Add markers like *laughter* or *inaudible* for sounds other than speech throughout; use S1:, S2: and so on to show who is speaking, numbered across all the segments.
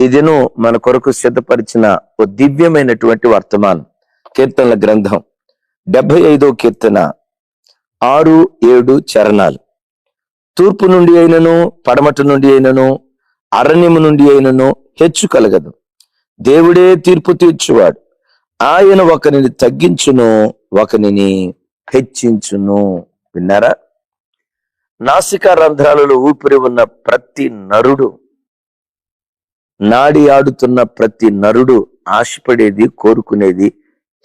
S1: ఇదిను మన కొరకు సిద్ధపరిచిన ఓ దివ్యమైనటువంటి వర్తమానం కీర్తనల గ్రంథం డెబ్బై ఐదో కీర్తన ఆరు ఏడు చరణాలు. తూర్పు నుండి అయినను పడమట నుండి అయినను అరణ్యము నుండి అయినను హెచ్చు కలగదు. దేవుడే తీర్పు తీర్చువాడు. ఆయన ఒకరిని తగ్గించును ఒకరిని హెచ్చించును. విన్నారా? నాసికా రంధ్రాలలో ఊపిరి ఉన్న ప్రతి నరుడు నాడి ఆడుతున్న ప్రతి నరుడు ఆశపడేది కోరుకునేది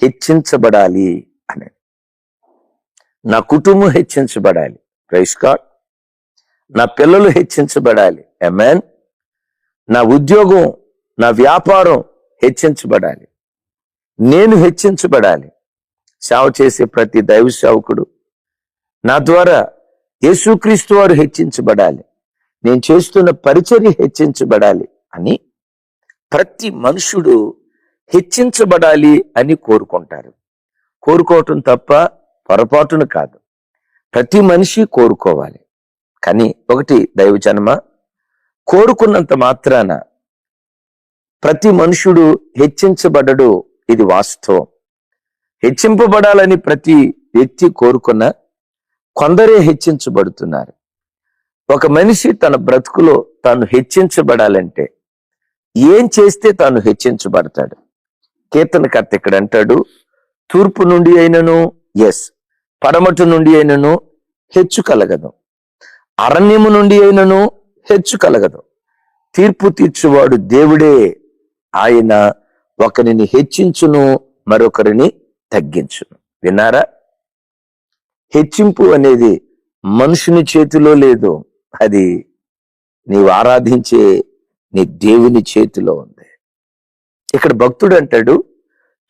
S1: హెచ్చించబడాలి అని. నా కుటుంబం హెచ్చించబడాలి. ప్రైస్ కార్డ్ నా పిల్లలు హెచ్చించబడాలి. ఎమెన్ నా ఉద్యోగం నా వ్యాపారం హెచ్చించబడాలి. నేను హెచ్చించబడాలి. సేవ చేసే ప్రతి దైవ సేవకుడు. నా ద్వారా యేసుక్రీస్తు వారు హెచ్చించబడాలి. నేను చేస్తున్న పరిచర్య హెచ్చించబడాలి అని ప్రతి మనుషుడు హెచ్చించబడాలి అని కోరుకుంటారు. కోరుకోవటం తప్ప పొరపాటును కాదు. ప్రతి మనిషి కోరుకోవాలి. కానీ ఒకటి దైవజన్మ కోరుకున్నంత మాత్రాన ప్రతి మనుషుడు హెచ్చించబడడు ఇది వాస్తవం. హెచ్చింపబడాలని ప్రతి వ్యక్తి కోరుకున్న కొందరే హెచ్చించబడుతున్నారు. ఒక మనిషి తన బ్రతుకులో తాను హెచ్చించబడాలంటే ఏం చేస్తే తాను హెచ్చించబడతాడు? కీర్తనకర్త ఇక్కడ అంటాడు తూర్పు నుండి అయినను ఎస్ పడమటి నుండి అయినను హెచ్చు కలగదు అరణ్యము నుండి అయినను హెచ్చు కలగదు తీర్పు తీర్చువాడు దేవుడే. ఆయన ఒకరిని హెచ్చించును మరొకరిని తగ్గించును. విన్నారా? హెచ్చింపు అనేది మనుషుని చేతిలో లేదు. అది నీవు ఆరాధించే నీ దేవుని చేతిలో ఉంది. ఇక్కడ భక్తుడు అంటాడు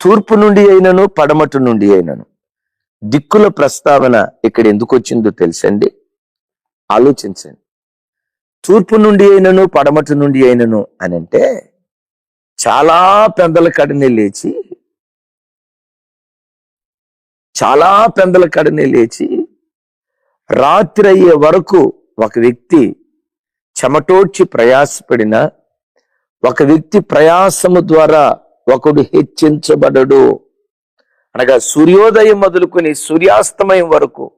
S1: తూర్పు నుండి అయినను పడమటు నుండి అయినను. దిక్కుల ప్రస్తావన ఇక్కడ ఎందుకు వచ్చిందో తెలుసండి? ఆలోచించండి. తూర్పు నుండి అయినను పడమటి నుండి అయినను అని అంటే చాలా పెందల కడనే లేచి చాలా పెందల కడనే లేచి రాత్రి అయ్యే వరకు ఒక వ్యక్తి చెమటోడ్చి ప్రయాసపడిన ఒక వ్యక్తి ప్రయాసము ద్వారా ఒకడు హెచ్చించబడడు. అనగా సూర్యోదయం మొదలుకొని సూర్యాస్తమయం వరకు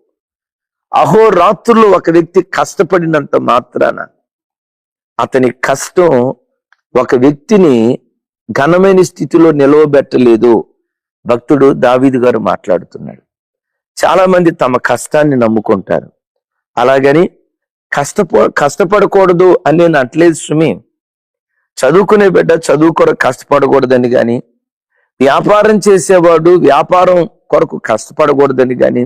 S1: అహోరాత్రులు ఒక వ్యక్తి కష్టపడినంత మాత్రాన అతని కష్టం ఒక వ్యక్తిని ఘనమైన స్థితిలో నిలవబెట్టలేదు. భక్తుడు దావీదు గారు మాట్లాడుతున్నాడు. చాలా మంది తమ కష్టాన్ని నమ్ముకుంటారు. అలాగని కష్టపో కష్టపడకూడదు అని నేను అంటలేదు సుమి. చదువుకునే బిడ్డ చదువు కొరకు కష్టపడకూడదని గాని వ్యాపారం చేసేవాడు వ్యాపారం కొరకు కష్టపడకూడదని గాని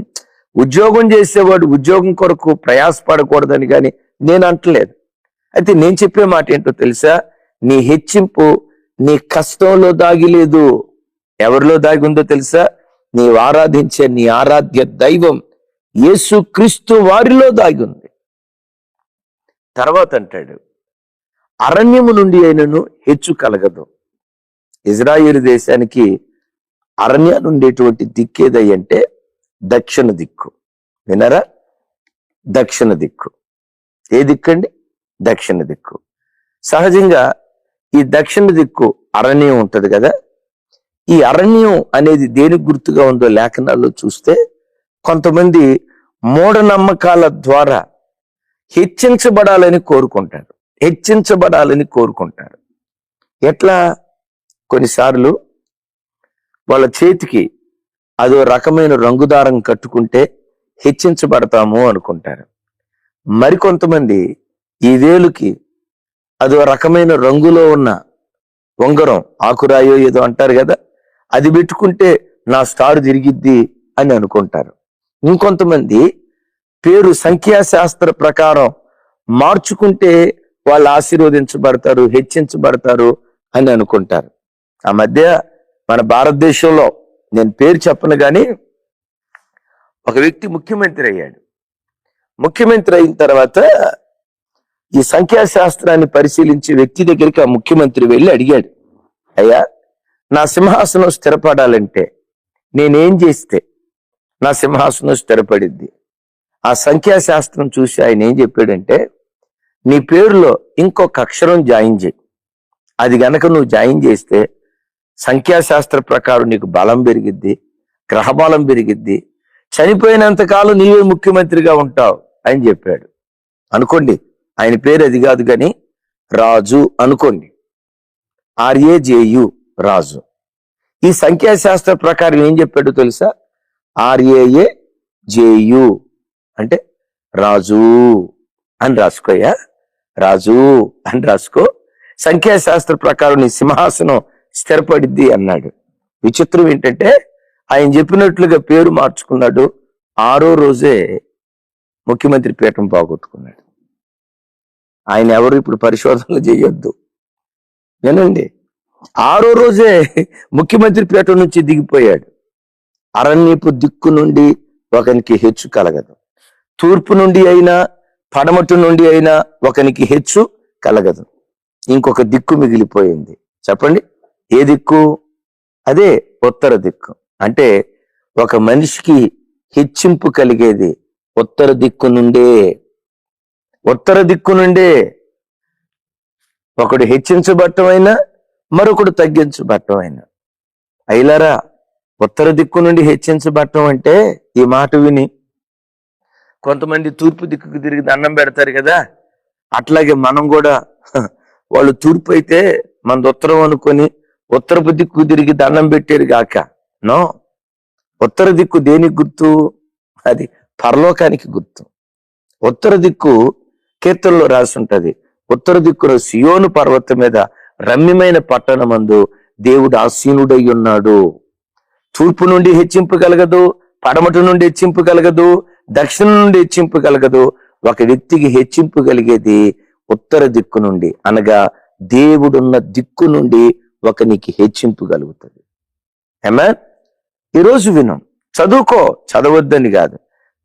S1: ఉద్యోగం చేసేవాడు ఉద్యోగం కొరకు ప్రయాసపడకూడదని గాని నేను అంటలేదు అయితే నేను చెప్పే మాట ఏంటో తెలుసా? నీ హెచ్చింపు నీ కష్టంలో దాగిలేదు ఎవరిలో దాగి ఉందో తెలుసా? నీవు ఆరాధించే నీ ఆరాధ్య దైవం యేసు క్రీస్తు వారిలో దాగి ఉంది. తర్వాత అంటాడు అరణ్యము నుండి అయినను హెచ్చు కలగదు. ఇజ్రాయేల్ దేశానికి అరణ్యాన్ని ఉండేటువంటి దిక్కేదై అంటే దక్షిణ దిక్కు. వినరా దక్షిణ దిక్కు. ఏ దిక్కండి? దక్షిణ దిక్కు. సహజంగా ఈ దక్షిణ దిక్కు అరణ్యం ఉంటుంది కదా. ఈ అరణ్యం అనేది దేనికి గుర్తుగా ఉందో లేఖనాల్లో చూస్తే కొంతమంది మూఢనమ్మకాల ద్వారా హెచ్చించబడాలని కోరుకుంటారు హెచ్చించబడాలని కోరుకుంటారు ఎట్లా? కొన్నిసార్లు వాళ్ళ చేతికి అదో రకమైన రంగుదారం కట్టుకుంటే హెచ్చించబడతాము అనుకుంటారు. మరికొంతమంది ఈ వేలుకి అదో రకమైన రంగులో ఉన్న ఉంగరం ఆకురాయో ఏదో అంటారు కదా అది పెట్టుకుంటే నా స్టార్ తిరిగిద్ది అని అనుకుంటారు. ఇంకొంతమంది పేరు సంఖ్యాశాస్త్ర ప్రకారం మార్చుకుంటే వాళ్ళు ఆశీర్వదించబడతారు హెచ్చించబడతారు అని అనుకుంటారు. ఆ మధ్య మన భారతదేశంలో నేను పేరు చెప్పను కానీ ఒక వ్యక్తి ముఖ్యమంత్రి అయ్యాడు. ముఖ్యమంత్రి అయిన తర్వాత ఈ సంఖ్యాశాస్త్రాన్ని పరిశీలించే వ్యక్తి దగ్గరికి ఆ ముఖ్యమంత్రి వెళ్ళి అడిగాడు అయ్యా నా సింహాసనం స్థిరపడాలంటే నేనేం చేస్తే నా సింహాసనం స్థిరపడిద్ది? ఆ సంఖ్యాశాస్త్రం చూసి ఆయన ఏం చెప్పాడంటే నీ పేరులో ఇంకొక అక్షరం జాయిన్ చేయి. అది గనక నువ్వు జాయిన్ చేస్తే సంఖ్యాశాస్త్ర ప్రకారం నీకు బలం పెరిగిద్ది గ్రహబలం పెరిగిద్ది. చనిపోయినంతకాలం నీవే ముఖ్యమంత్రిగా ఉంటావు అని చెప్పాడు. అనుకోండి ఆయన పేరు అది కాదు కానీ రాజు అనుకోండి. ఆర్ఏజేయు రాజు. ఈ సంఖ్యాశాస్త్ర ప్రకారం ఏం చెప్పాడు తెలుసా? ఆర్ఏఏ జేయు అంటే రాజు అని రాసుకోయా రాజు అని రాసుకో. సంఖ్యాశాస్త్ర ప్రకారం నీ సింహాసనం స్థిరపడిద్ది అన్నాడు. విచిత్రం ఏంటంటే ఆయన చెప్పినట్లుగా పేరు మార్చుకున్నాడు. ఆరో రోజే ముఖ్యమంత్రి పీఠం పోగొట్టుకున్నాడు ఆయన ఎవరు ఇప్పుడు పరిశోధనలు చేయొద్దు. వినండి. ఆరో రోజే ముఖ్యమంత్రి పీఠం నుంచి దిగిపోయాడు. అరణ్యపు దిక్కు నుండి ఒకనికి హెచ్చు కలగదు. తూర్పు నుండి అయినా పడమటి నుండి అయినా ఒకనికి హెచ్చు కలగదు. ఇంకొక దిక్కు మిగిలిపోయింది. చెప్పండి? ఏ దిక్కు? అదే ఉత్తర దిక్కు. అంటే ఒక మనిషికి హెచ్చింపు కలిగేది ఉత్తర దిక్కు నుండే. ఉత్తర దిక్కు నుండే. ఒకడు హెచ్చించబట్టమైనా మరొకడు తగ్గించబట్టమైనా. అయిలరా? ఉత్తర దిక్కు నుండి హెచ్చించబట్టం అంటే ఈ మాట విని కొంతమంది తూర్పు దిక్కుకు తిరిగి దండం పెడతారు కదా. అట్లాగే మనం కూడా *laughs* వాళ్ళు తూర్పు అయితే మనది ఉత్తరం అనుకొని ఉత్తరపు దిక్కు తిరిగి దండం పెట్టారు గాక. నో. ఉత్తర దిక్కు దేనికి గుర్తు? అది పరలోకానికి గుర్తు. ఉత్తర దిక్కు కీర్తనలో రాసి ఉంటది ఉత్తర దిక్కున సియోను పర్వతం మీద రమ్యమైన పట్టణమందు దేవుడు ఆసీనుడై ఉన్నాడు. తూర్పు నుండి హెచ్చింపు కలగదు పడమటి నుండి హెచ్చింపు కలగదు దక్షిణం నుండి హెచ్చింపు కలగదు ఒక వ్యక్తికి హెచ్చింపు కలిగేది ఉత్తర దిక్కు నుండి. అనగా దేవుడున్న దిక్కు నుండి ఒకనికి హెచ్చింపు కలుగుతుంది. ఏమా ఈరోజు విను. చదువుకో. చదవద్దని కాదు.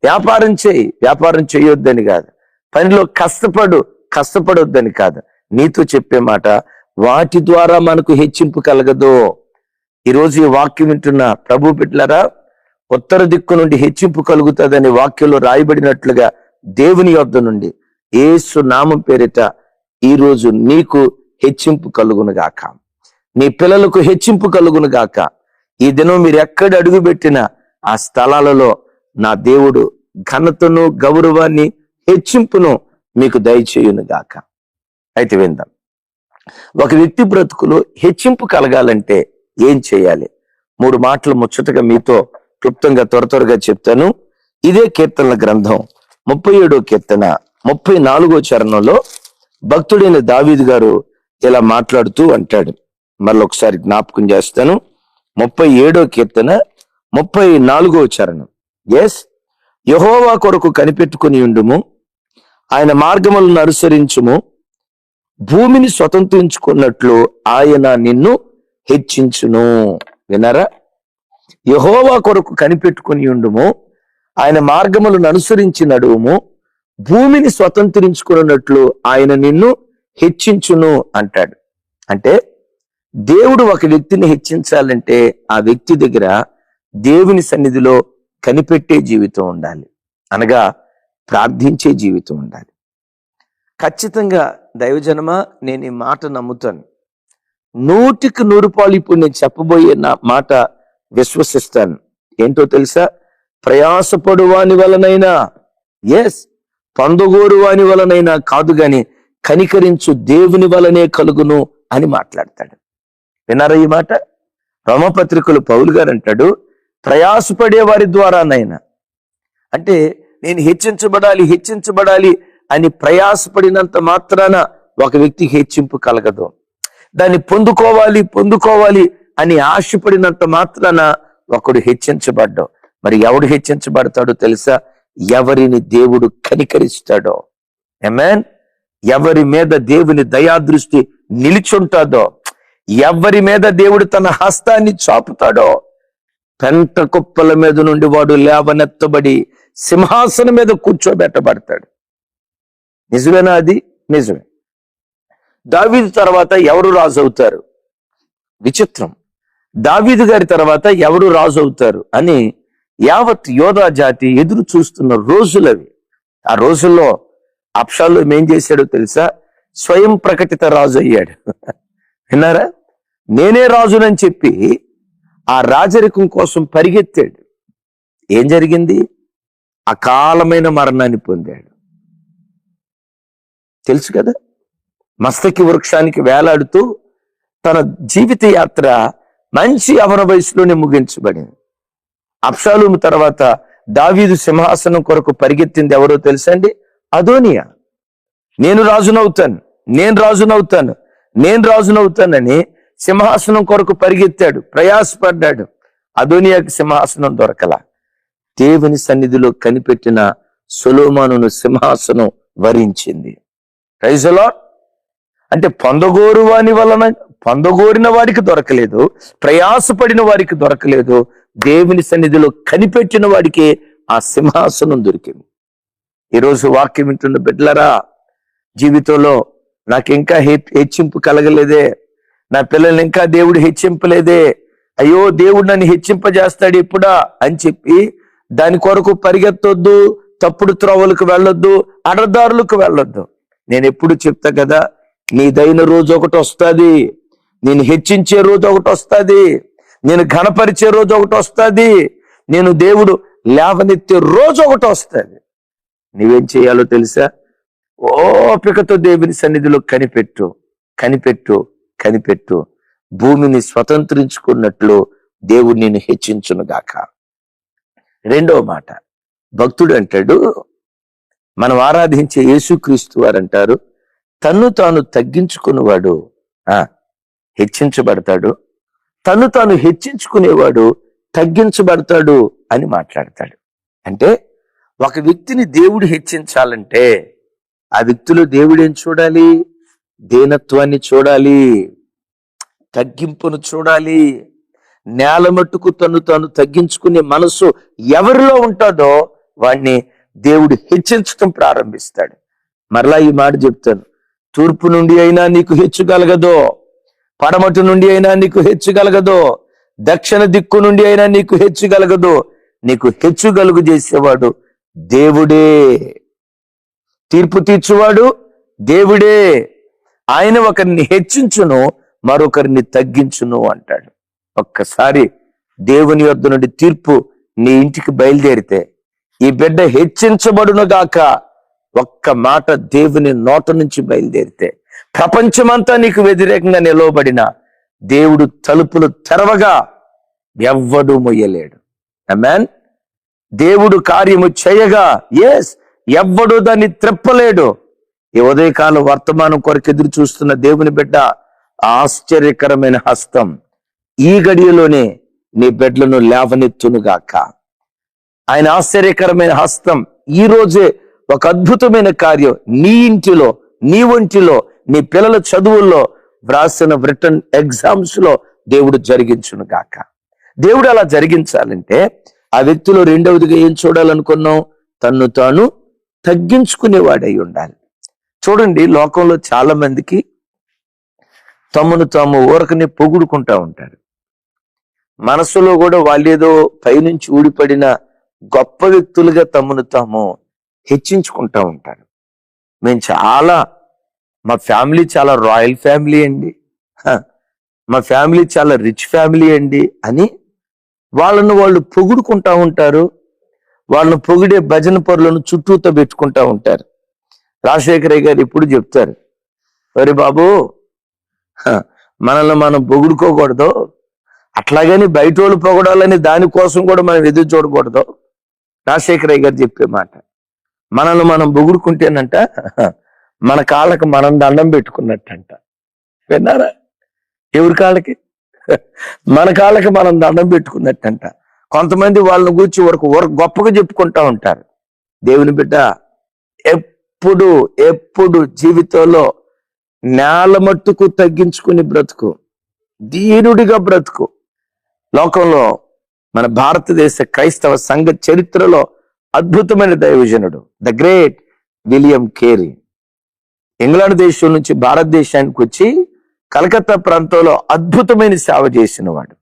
S1: వ్యాపారం చేయి. వ్యాపారం చేయొద్దని కాదు. పనిలో కష్టపడు. కష్టపడొద్దని కాదు. నీతో చెప్పే మాట వాటి ద్వారా మనకు హెచ్చింపు కలగదు. ఈరోజు ఈ వాక్యం వింటున్న ప్రభు బిడ్డలారా ఉత్తర దిక్కు నుండి హెచ్చింపు కలుగుతుందని వాక్యంలో రాయబడినట్లుగా దేవుని యొద్ద నుండి ఏసు నామం పేరిట ఈ రోజు నీకు హెచ్చింపు కలుగును గాక నీ పిల్లలకు హెచ్చింపు కలుగును గాక ఈ దినం మీరు ఎక్కడ అడుగు పెట్టినా ఆ స్థలాలలో నా దేవుడు ఘనతను గౌరవాన్ని హెచ్చింపును మీకు దయచేయును గాక అయితే విందాం. ఒక వ్యక్తి బ్రతుకులో హెచ్చింపు కలగాలంటే ఏం చేయాలి? మూడు మాటలు ముచ్చటగా మీతో క్లుప్తంగా త్వర త్వరగా చెప్తాను. ఇదే కీర్తనల గ్రంథం. ముప్పై ఏడో కీర్తన ముప్పై నాలుగో చరణంలో భక్తుడైన దావీదు గారు ఇలా మాట్లాడుతూ అంటాడు. మరొకసారి ఒకసారి జ్ఞాపకం చేస్తాను. ముప్పై ఏడో కీర్తన ముప్పై నాలుగో చరణం. ఎస్ యహోవా కొరకు కనిపెట్టుకుని ఉండుము. ఆయన మార్గములను అనుసరించుము. భూమిని స్వతంత్రించుకున్నట్లు ఆయన నిన్ను హెచ్చించును. వినరా యహోవా కొరకు కనిపెట్టుకుని ఉండుము. ఆయన మార్గములను అనుసరించి నడువుము. భూమిని స్వతంత్రించుకున్నట్లు ఆయన నిన్ను హెచ్చించును అంటాడు. అంటే దేవుడు ఒక వ్యక్తిని హెచ్చించాలంటే ఆ వ్యక్తి దగ్గర దేవుని సన్నిధిలో కనిపెట్టే జీవితం ఉండాలి. అనగా ప్రార్థించే జీవితం ఉండాలి. ఖచ్చితంగా దైవజనమా నేను ఈ మాట నమ్ముతాను. నూటికి నూరు పాలు ఇప్పుడు నేను చెప్పబోయే నా మాట విశ్వసిస్తాను. ఏంటో తెలుసా? ప్రయాసపడు వాని వలనైనా ఎస్ పొందగోరు వాని వలనైనా కాదు గాని కనికరించు దేవుని వలనే కలుగును అని మాట్లాడతాడు. విన్నారా ఈ మాట? రమపత్రికలు పౌలు గారు అంటాడు ప్రయాసపడే వారి ద్వారానైనా. అంటే నేను హెచ్చించబడాలి హెచ్చించబడాలి అని ప్రయాసపడినంత మాత్రాన ఒక వ్యక్తికి హెచ్చింపు కలగదు. దాన్ని పొందుకోవాలి పొందుకోవాలి అని ఆశపడినంత మాత్రాన ఒకడు హెచ్చించబడ్డావు మరి ఎవడు హెచ్చించబడతాడో తెలుసా? ఎవరిని దేవుడు కనికరిస్తాడో. ఎమెన్ ఎవరి మీద దేవుని దయాదృష్టి నిలిచుంటాదో ఎవరి మీద దేవుడు తన హస్తాన్ని చాపుతాడో పెంట కుప్పల మీద నుండి వాడు లేవనెత్తబడి సింహాసనం మీద కూర్చోబెట్టబడతాడు. నిజమేనా అది? నిజమే. దావీదు తర్వాత ఎవరు రాజు అవుతారు విచిత్రం. దావీదు గారి తర్వాత ఎవరు రాజు అవుతారు అని యావత్ యోధా జాతి ఎదురు చూస్తున్న రోజులవి. ఆ రోజుల్లో అప్షాలు ఏం చేశాడో తెలుసా? స్వయం ప్రకటిత రాజు అయ్యాడు. విన్నారా? నేనే రాజునని చెప్పి ఆ రాజరికం కోసం పరిగెత్తాడు. ఏం జరిగింది? అకాలమైన మరణాన్ని పొందాడు. తెలుసు కదా? మస్తకి వృక్షానికి వేలాడుతూ తన జీవిత యాత్ర మంచి అవన వయసులోనే ముగించబడింది. అప్షాలుము తర్వాత దావీదు సింహాసనం కొరకు పరిగెత్తింది ఎవరో తెలుసండి అదోనియా. నేను రాజునవుతాను నేను రాజునవుతాను నేను రాజునవుతానని సింహాసనం కొరకు పరిగెత్తాడు ప్రయాసపడ్డాడు. అదోనియాకి సింహాసనం దొరకల. దేవుని సన్నిధిలో కనిపెట్టిన సొలోమానును సింహాసనం వరించింది. రైజలో అంటే పొందగోరు వాని వలన పొందగోరిన వాడికి దొరకలేదు ప్రయాసపడిన వారికి దొరకలేదు దేవుని సన్నిధిలో కనిపెట్టిన వాడికి ఆ సింహాసనం దొరికింది. ఈరోజు వాక్యం వింటున్న బిడ్డలరా జీవితంలో నాకు ఇంకా హెచ్చింపు కలగలేదే నా పిల్లల్ని ఇంకా దేవుడు హెచ్చింపలేదే అయ్యో దేవుడు నన్ను హెచ్చింపజేస్తాడు ఇప్పుడా అని చెప్పి దాని కొరకు పరిగెత్తొద్దు తప్పుడు త్రోవలకు వెళ్ళొద్దు అడదారులకు వెళ్ళొద్దు. నేను ఎప్పుడు చెప్తా కదా నీదైన రోజు ఒకటి వస్తుంది నేను హెచ్చించే రోజు ఒకటి వస్తుంది. నేను ఘనపరిచే రోజు ఒకటి వస్తుంది. నేను దేవుడు లేవనెత్తే రోజు ఒకటి వస్తుంది. నువ్వేం చేయాలో తెలుసా? ఓపికతో దేవుని సన్నిధిలో కనిపెట్టు కనిపెట్టు కనిపెట్టు. భూమిని స్వతంత్రించుకున్నట్లు దేవుడు నేను హెచ్చించును గాక. రెండవ మాట. భక్తుడు అంటాడు మనం ఆరాధించే యేసుక్రీస్తు వారు అంటారు తన్ను తాను తగ్గించుకున్నవాడు ఆ హెచ్చించబడతాడు. తను తాను హెచ్చించుకునేవాడు తగ్గించబడతాడు అని మాట్లాడతాడు. అంటే ఒక వ్యక్తిని దేవుడు హెచ్చించాలంటే ఆ వ్యక్తిలో దేవుడేం చూడాలి? దీనత్వాన్ని చూడాలి. తగ్గింపును చూడాలి. నేల మట్టుకు తను తాను తగ్గించుకునే మనసు ఎవరిలో ఉంటుందో వాడిని దేవుడు హెచ్చించటం ప్రారంభిస్తాడు. మరలా ఈ మాట చెప్తాను. తూర్పు నుండి అయినా నీకు హెచ్చు కలగదో పడమటి నుండి అయినా నీకు హెచ్చు కలగదు. దక్షిణ దిక్కు నుండి అయినా నీకు హెచ్చు కలగదు. నీకు హెచ్చు కలుగు చేసేవాడు దేవుడే. తీర్పు తీర్చువాడు దేవుడే. ఆయన ఒకరిని హెచ్చించును మరొకరిని తగ్గించును అంటాడు. ఒక్కసారి దేవుని వద్ద నుండి తీర్పు నీ ఇంటికి బయలుదేరితే ఈ బిడ్డ హెచ్చించబడును గాక ఒక్క మాట దేవుని నోట నుంచి బయలుదేరితే ప్రపంచమంతా నీకు వ్యతిరేకంగా నిలవబడిన దేవుడు తలుపులు తెరవగా ఎవ్వడు మొయ్యలేడు. అమెన్ దేవుడు కార్యము చేయగా ఎస్ ఎవ్వడు దాన్ని త్రెప్పలేడు. ఈ ఉదయకాలం వర్తమానం కొరకు ఎదురు చూస్తున్న దేవుని బిడ్డ ఆశ్చర్యకరమైన హస్తం. ఈ గడియలోనే నీ బిడ్డలను లేవనెత్తునుగాక. ఆయన ఆశ్చర్యకరమైన హస్తం. ఈ రోజే ఒక అద్భుతమైన కార్యం. నీ ఇంటిలో నీ ఒంటిలో నీ పిల్లల చదువుల్లో వ్రాసిన రిటర్న్ ఎగ్జామ్స్లో దేవుడు జరిగించును గాక. దేవుడు అలా జరిగించాలంటే ఆ వ్యక్తిలో రెండవదిగా ఏం చూడాలనుకున్నాం తన్ను తాను తగ్గించుకునేవాడై ఉండాలి. చూడండి లోకంలో చాలా మందికి తమను తాము ఊరకనే పొగుడుకుంటా ఉంటారు. మనసులో కూడా వాళ్ళేదో పైనుంచి ఊడిపడిన గొప్ప వ్యక్తులుగా తమను తాము హెచ్చించుకుంటా ఉంటారు. మేము చాలా మా ఫ్యామిలీ చాలా రాయల్ ఫ్యామిలీ అండి. మా ఫ్యామిలీ చాలా రిచ్ ఫ్యామిలీ అండి అని వాళ్ళను వాళ్ళు పొగుడుకుంటా ఉంటారు. వాళ్ళను పొగిడే భజన పరులను చుట్టూతో పెట్టుకుంటా ఉంటారు. రాజశేఖరయ్య గారు ఇప్పుడు చెప్తారు అరే బాబు మనల్ని మనం పొగుడుకోకూడదు. అట్లాగని బయట వాళ్ళు పొగడాలని దానికోసం కూడా మనం ఎదురు చూడకూడదు. రాజశేఖరయ్య గారు చెప్పే మాట మనల్ని మనం పొగుడుకుంటేనంట మన కాళ్ళకు మనం దండం పెట్టుకున్నట్టంట. విన్నారా? ఎవరి కాళ్ళకి? మన కాళ్ళకి మనం దండం పెట్టుకున్నట్టంట. కొంతమంది వాళ్ళని గురించి వరకు వరకు గొప్పగా చెప్పుకుంటా ఉంటారు. దేవుని బిడ్డ ఎప్పుడు ఎప్పుడు జీవితంలో నేల మట్టుకు తగ్గించుకుని బ్రతుకు. దీనుడిగా బ్రతుకు. లోకంలో మన భారతదేశ క్రైస్తవ సంఘ చరిత్రలో అద్భుతమైన దైవజనుడు. The great William Carey. England దేశం నుంచి భారతదేశానికి వచ్చి కలకత్తా ప్రాంతంలో అద్భుతమైన సేవ చేసిన వాడు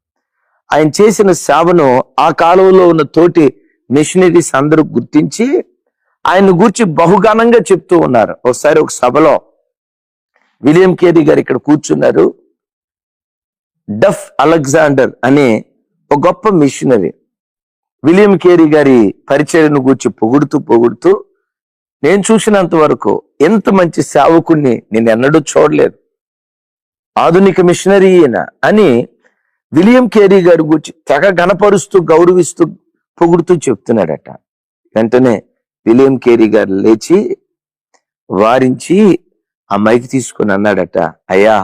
S1: ఆయన చేసిన సేవను ఆ కాలంలో ఉన్న తోటి మిషనరీస్ అందరూ గుర్తించి ఆయన గురించి బహుగానంగా చెప్తూ ఉన్నారు. ఒకసారి ఒక సభలో విలియం కేరీ గారు ఇక్కడ కూర్చున్నారు. డఫ్ అలెగ్జాండర్ అనే ఒక గొప్ప మిషనరీ. విలియం కేరీ గారి పరిచయను గూర్చి పొగుడుతూ పొగుడుతూ నేను చూసినంత వరకు ఎంత మంచి సేవకుణ్ణి నేను ఎన్నడూ చూడలేదు. ఆధునిక మిషనరీ ఈయన అని విలియం కేరీ గారి గురించి తెగ గణపరుస్తూ గౌరవిస్తూ పొగుడుతూ చెప్తున్నాడట. వెంటనే విలియం కేరీ గారు లేచి వారించి ఆ మైక్ తీసుకొని అన్నాడట అయ్యా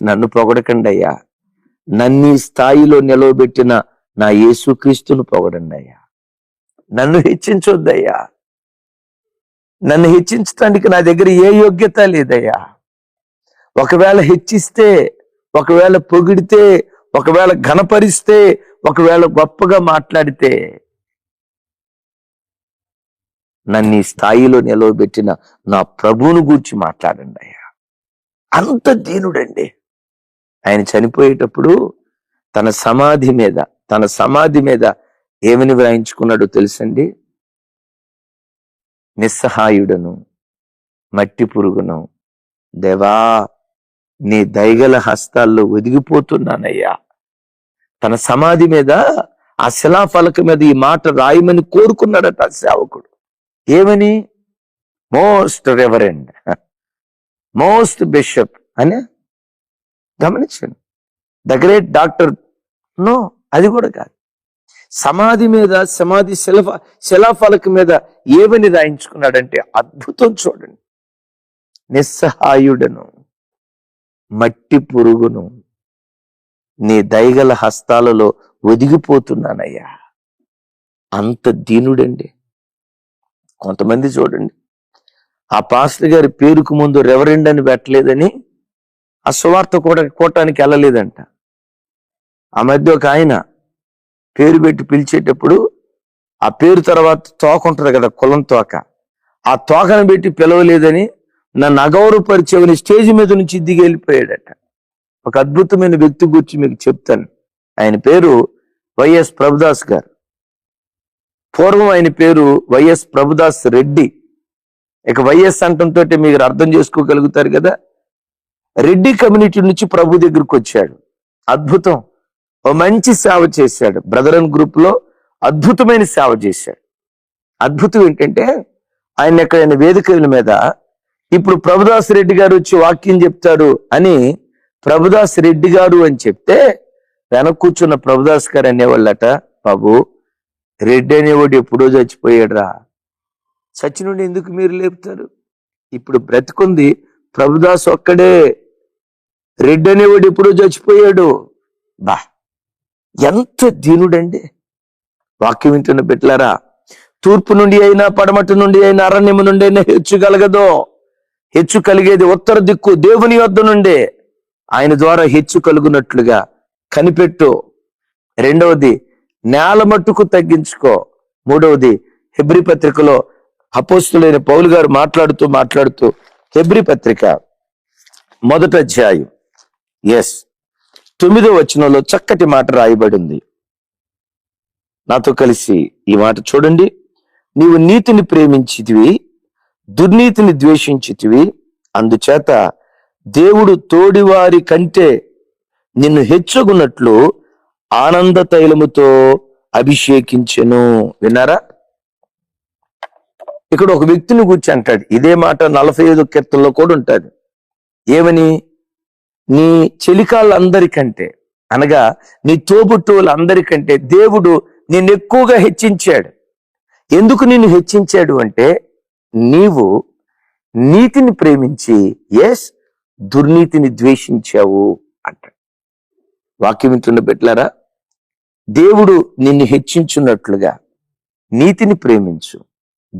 S1: నన్ను పొగడకండి అయ్యా. నన్ను స్థాయిలో నిలవబెట్టిన నా యేసుక్రీస్తును పొగడండి అయ్యా. నన్ను హెచ్చించొద్దయ్యా నన్ను హెచ్చించడానికి నా దగ్గర ఏ యోగ్యత లేదయ్యా. ఒకవేళ హెచ్చిస్తే ఒకవేళ పొగిడితే ఒకవేళ ఘనపరిస్తే ఒకవేళ గొప్పగా మాట్లాడితే నన్ను ఈ స్థాయిలో నిలవబెట్టిన నా ప్రభువును గూర్చి మాట్లాడండి అయ్యా. అంత దీనుడండి. ఆయన చనిపోయేటప్పుడు తన సమాధి మీద తన సమాధి మీద ఏమని వ్రాయించుకున్నాడో తెలుసండి? నిస్సహాయుడను మట్టి పురుగును దేవా నీ దయగల హస్తాల్లో ఒదిగిపోతున్నానయ్యా. తన సమాధి మీద ఆ శిలాఫలక మీద ఈ మాట రాయమని కోరుకున్నాడట సేవకుడు. ఏమని? Most reverend. మోస్ట్ బిషప్ అని గమనించండి ద గ్రేట్ డాక్టర్ నో అది కూడా కాదు. సమాధి మీద సమాధి శిలఫ శిలాఫలక మీద ఏమని రాయించుకున్నాడంటే అద్భుతం చూడండి. నిస్సహాయుడను మట్టి పురుగును నీ దయగల హస్తాలలో ఒదిగిపోతున్నానయ్యా. అంత దీనుడండి. కొంతమంది చూడండి ఆ పాస్టర్ గారి పేరుకు ముందు రెవరెండ్ అని పెట్టలేదని ఆ సువార్త కూడా కోటానికి వెళ్ళలేదంట. ఆ మధ్య ఒక ఆయన పేరు పెట్టి పిలిచేటప్పుడు ఆ పేరు తర్వాత తోక ఉంటుంది కదా కులం తోక. ఆ తోకను పెట్టి పిలవలేదని నన్ను అగౌరవపరిచేవని స్టేజ్ మీద నుంచి దిగి వెళ్ళిపోయాడట. ఒక అద్భుతమైన వ్యక్తి గురించి మీకు చెప్తాను. ఆయన పేరు వైఎస్ ప్రభుదాస్ గారు. పూర్వం ఆయన పేరు వైఎస్ ప్రభుదాస్ రెడ్డి. ఇక వైఎస్ అంటంతో మీరు అర్థం చేసుకోగలుగుతారు కదా. రెడ్డి కమ్యూనిటీ నుంచి ప్రభు దగ్గరికి వచ్చాడు. అద్భుతం. ఓ మంచి సేవ చేశాడు. బ్రదర్ అండ్ గ్రూప్లో అద్భుతమైన సేవ చేశాడు. అద్భుతం ఏంటంటే ఆయన ఎక్కడైనా వేదికల మీద ఇప్పుడు ప్రభుదాస్ రెడ్డి గారు వచ్చి వాక్యం చెప్తారు అని ప్రభుదాస్ రెడ్డి గారు అని చెప్తే వెనక కూర్చున్న ప్రభుదాస్ గారు అనేవాళ్ళట బాబు రెడ్డి అనేవాడు ఎప్పుడో చచ్చిపోయాడురా. చచ్చినుండి ఎందుకు మీరు లేపుతారు? ఇప్పుడు బ్రతికుంది ప్రభుదాస్ ఒక్కడే. రెడ్డి అనేవాడు ఎప్పుడో చచ్చిపోయాడు. బా. ఎంత దీనుడండి. వాక్యం వింటున్న బిడ్డలారా తూర్పు నుండి అయినా పడమటి నుండి అయినా అరణ్యము నుండి అయినా హెచ్చు కలగదో. హెచ్చు కలిగేది ఉత్తర దిక్కు దేవుని వద్ద నుండే. ఆయన ద్వారా హెచ్చు కలుగునట్లుగా కనిపెట్టు. రెండవది నేల మట్టుకు తగ్గించుకో. మూడవది హెబ్రి పత్రికలో అపోస్తులైన పౌలు గారు మాట్లాడుతూ మాట్లాడుతూ హెబ్రి పత్రిక మొదట అధ్యాయం. ఎస్ తొమ్మిదో వచనంలో చక్కటి మాట రాయబడింది. నాతో కలిసి ఈ మాట చూడండి. నీవు నీతిని ప్రేమించితివి దుర్నీతిని ద్వేషించితివి అందుచేత దేవుడు తోడివారి కంటే నిన్ను హెచ్చుకున్నట్లు ఆనంద తైలముతో అభిషేకించెను. విన్నారా? ఇక్కడ ఒక వ్యక్తిని కూర్చి అంటాడు. ఇదే మాట నలభై ఐదు కీర్తనలో కూడా ఉంటుంది. ఏమని? నీ చెలికాళ్ళందరికంటే అనగా నీ తోబుట్టువులందరికంటే దేవుడు నిన్ను ఎక్కువగా హెచ్చించాడు. ఎందుకు నిన్ను హెచ్చించాడు అంటే నీవు నీతిని ప్రేమించి ఎస్ దుర్నీతిని ద్వేషించావు అంట వాక్యం వింటున్న బిడ్డలారా దేవుడు నిన్ను హెచ్చించున్నట్లుగా నీతిని ప్రేమించు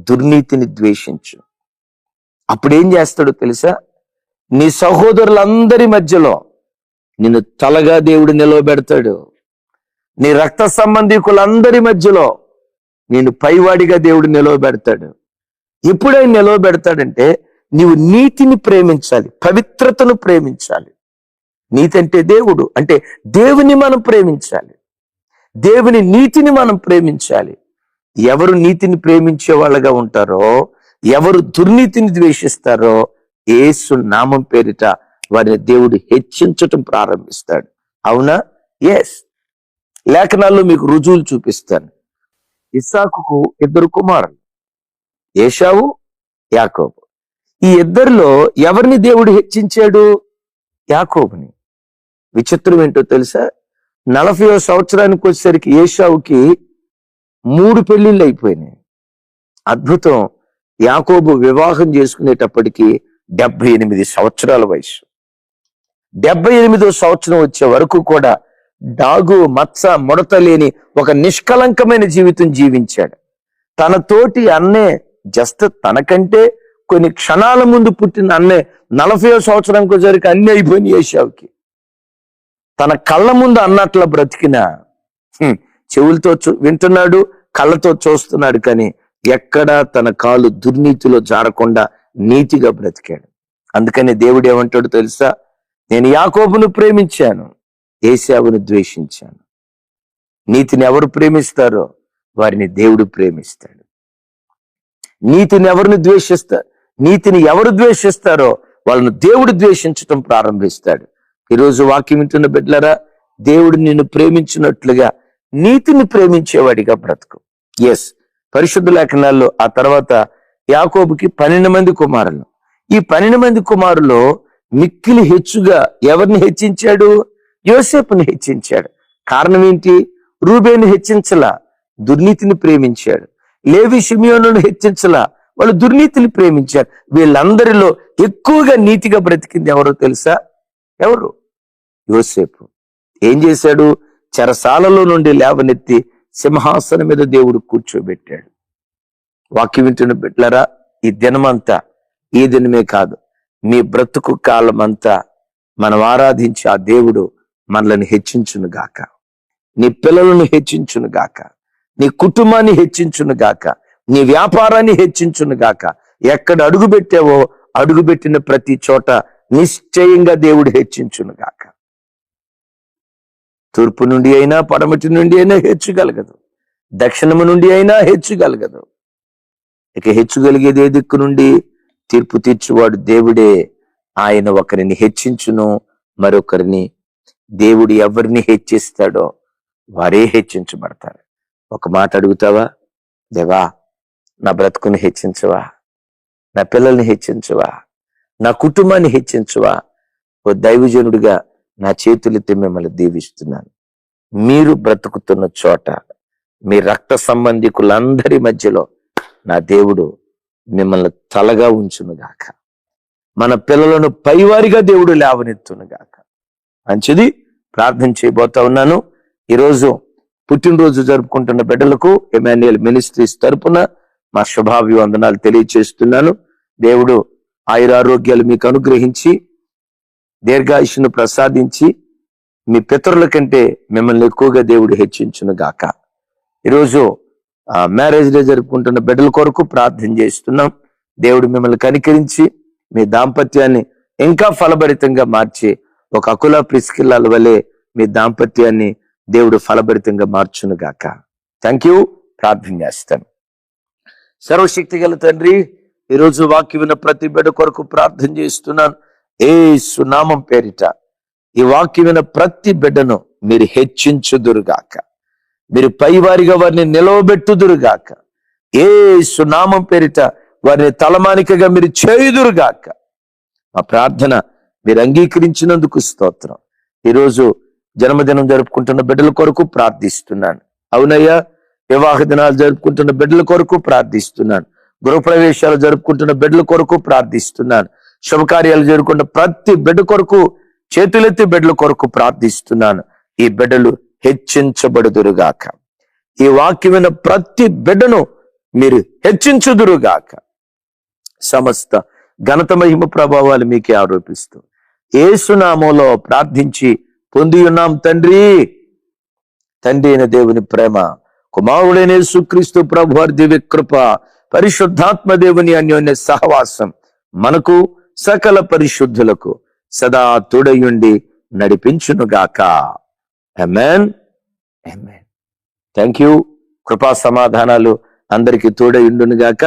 S1: దుర్నీతిని ద్వేషించు. అప్పుడేం చేస్తాడో తెలుసా? నీ సహోదరులందరి మధ్యలో నిన్ను తలగా దేవుడు నిలవబెడతాడు. నీ రక్త సంబంధికులందరి మధ్యలో నేను పైవాడిగా దేవుడు నిలవబెడతాడు. ఎప్పుడై నిలవబెడతాడంటే నీవు నీతిని ప్రేమించాలి పవిత్రతను ప్రేమించాలి. నీతి అంటే దేవుడు అంటే దేవుని మనం ప్రేమించాలి. దేవుని నీతిని మనం ప్రేమించాలి. ఎవరు నీతిని ప్రేమించే వాళ్ళగా ఉంటారో ఎవరు దుర్నీతిని ద్వేషిస్తారో ఏసు నామం పేరిట వారిని దేవుడు హెచ్చించటం ప్రారంభిస్తాడు. అవునా? ఎస్ లేఖనాల్లో మీకు రుజువులు చూపిస్తాను. ఇస్సాకుకు ఇద్దరు కుమారులు ఏషావు యాకోబు. ఈ ఇద్దరిలో ఎవరిని దేవుడు హెచ్చించాడు? యాకోబుని. విచిత్రం ఏంటో తెలుసా? నలభై సంవత్సరానికి వచ్చేసరికి ఏషావుకి మూడు పెళ్ళిళ్ళు అయిపోయినాయి. అద్భుతం. యాకోబు వివాహం చేసుకునేటప్పటికి డెబ్బై ఎనిమిది సంవత్సరాల వయసు. డెబ్బై ఎనిమిదో సంవత్సరం వచ్చే వరకు కూడా డాగు మత్స ముడత లేని ఒక నిష్కలంకమైన జీవితం జీవించాడు. తనతోటి అన్నే జస్ట్ తనకంటే కొన్ని క్షణాల ముందు పుట్టిన అన్నే నలభై సంవత్సరానికి వచ్చేసరికి అన్ని అయిపోయినాయి ఏషావుకి. తన కళ్ళ ముందు అన్నట్ల బ్రతికిన చెవులతో చూ- వింటున్నాడు కళ్ళతో చూస్తున్నాడు కానీ ఎక్కడా తన కాలు దుర్నీతిలో జారకుండా నీతిగా బ్రతికాడు. అందుకని దేవుడు ఏమంటాడు తెలుసా? నేను యాకోబును ప్రేమించాను ఏసావును ద్వేషించాను. నీతిని ఎవరు ప్రేమిస్తారో వారిని దేవుడు ప్రేమిస్తాడు. నీతిని ఎవరిని ద్వేషిస్తారు నీతిని ఎవరు ద్వేషిస్తారో వాళ్ళను దేవుడు ద్వేషించటం ప్రారంభిస్తాడు. ఈరోజు వాక్యం వింటున్న బిడ్డలరా దేవుడు నిన్ను ప్రేమించినట్లుగా నీతిని ప్రేమించేవాడిగా బ్రతుకు. ఎస్ పరిశుద్ధ లేఖనాల్లో ఆ తర్వాత యాకోబుకి పన్నెండు మంది కుమారులు. ఈ పన్నెండు మంది కుమారులో మిక్కిలి హెచ్చుగా ఎవరిని హెచ్చించాడు? యోసేపుని హెచ్చించాడు. కారణం ఏంటి? రూబేను హెచ్చించలా దుర్నీతిని ప్రేమించాడు. లేవి షిమియోను హెచ్చించలా వాళ్ళు దుర్నీతిని ప్రేమించారు. వీళ్ళందరిలో ఎక్కువగా నీతిగా బ్రతికింది ఎవరో తెలుసా? ఎవరు? యోసేపు. ఏం చేశాడు? చెరసాలలో నుండి లేవనెత్తి సింహాసనం మీద దేవుడు కూర్చోబెట్టాడు. వాక్యం వింటున్న బిడ్డలరా ఈ దినమంతా ఈ దినమే కాదు మీ బ్రతుకు కాలం అంతా మనం ఆరాధించే ఆ దేవుడు మనల్ని హెచ్చించును గాక. నీ పిల్లలను హెచ్చించును గాక. నీ కుటుంబాన్ని హెచ్చించును గాక. నీ వ్యాపారాన్ని హెచ్చించును గాక. ఎక్కడ అడుగు పెట్టావో అడుగు పెట్టిన ప్రతి చోట నిశ్చయంగా దేవుడు హెచ్చించును గాక. తూర్పు నుండి అయినా పడమటి నుండి అయినా హెచ్చుగలగదు. దక్షిణము నుండి అయినా హెచ్చుగలగదు. ఇక హెచ్చుగలిగేది ఏ దిక్కు నుండి తీర్పు తీర్చువాడు దేవుడే. ఆయన ఒకరిని హెచ్చించును మరొకరిని దేవుడు ఎవరిని హెచ్చిస్తాడో వారే హెచ్చించబడతారు. ఒక మాట అడుగుతావా? దేవా నా బ్రతుకుని హెచ్చించవా? నా పిల్లల్ని హెచ్చించవా? నా కుటుంబాన్ని హెచ్చించవా? ఓ దైవజనుడిగా నా చేతులతో మిమ్మల్ని దీవిస్తున్నాను. మీరు బ్రతుకుతున్న చోట మీ రక్త సంబంధికులందరి మధ్యలో నా దేవుడు మిమ్మల్ని తలగా ఉంచునుగాక. మన పిల్లలను పైవారిగా దేవుడు లేవనెత్తునుగాక. మంచిది. ప్రార్థన చేయబోతా ఉన్నాను. ఈరోజు పుట్టినరోజు జరుపుకుంటున్న బిడ్డలకు ఎమాన్యుయల్ మినిస్ట్రీస్ తరపున మా శుభాభివందనాలు తెలియచేస్తున్నాను. దేవుడు ఆయురారోగ్యాలు మీకు అనుగ్రహించి దీర్ఘాయుషును ప్రసాదించి మీ పితరుల కంటే మిమ్మల్ని ఎక్కువగా దేవుడు హెచ్చించును గాక ఈరోజు మ్యారేజ్ డే జరుపుకుంటున్న బిడ్డల కొరకు ప్రార్థన చేస్తున్నాం. దేవుడు మిమ్మల్ని కనికరించి మీ దాంపత్యాన్ని ఇంకా ఫలభరితంగా మార్చి ఒక అకుల ప్రిస్కిల్లాల వలె మీ దాంపత్యాన్ని దేవుడు ఫలభరితంగా మార్చును గాక. థ్యాంక్ యూ ప్రార్థన చేస్తాను సర్వశక్తి గల తండ్రి ఈరోజు వాక్యం విన్న ప్రతి బిడ్డ కొరకు ప్రార్థన చేస్తున్నాను. ఏ సునామం పేరిట ఈ వాక్యం విన్న ప్రతి బిడ్డను మీరు హెచ్చించుదురుగాక మీరు పైవారిగా వారిని నిలవబెట్టుదురుగాక ఏ సునామం పేరిట వారిని తలమానికగా మీరు చేయుదురుగాక మా ప్రార్థన మీరు అంగీకరించినందుకు స్తోత్రం. ఈరోజు జన్మదినం జరుపుకుంటున్న బిడ్డల కొరకు ప్రార్థిస్తున్నాను. అవునయ్యా వివాహ దినాలు జరుపుకుంటున్న బిడ్డల కొరకు ప్రార్థిస్తున్నాను. గృహప్రవేశాలు జరుపుకుంటున్న బిడ్డల కొరకు ప్రార్థిస్తున్నాను. శుభకార్యాలు జరుపుకున్న ప్రతి బిడ్డ కొరకు చేతులెత్తి బిడ్డల కొరకు ప్రార్థిస్తున్నాను. ఈ బిడ్డలు హెచ్చించబడుదురుగాక. ఈ వాక్యమైన ప్రతి బిడ్డను మీరు హెచ్చించుదురుగాక. సమస్త ఘనత మహిమ ప్రభావాలు మీకే ఆరోపిస్తూ ఏసునామంలో ప్రార్థించి పొంది ఉన్నాం తండ్రి. తండ్రి అయిన దేవుని ప్రేమ కుమారుడైన సుక్రీస్తు ప్రభు వారి దివ్య కృప పరిశుద్ధాత్మ దేవుని అన్యోన్య సహవాసం మనకు సకల పరిశుద్ధులకు సదా తోడయుండి నడిపించునుగాక. అమెన్ అమెన్ థ్యాంక్ యూ కృపా సమాధానాలు అందరికీ తోడయుండునుగాక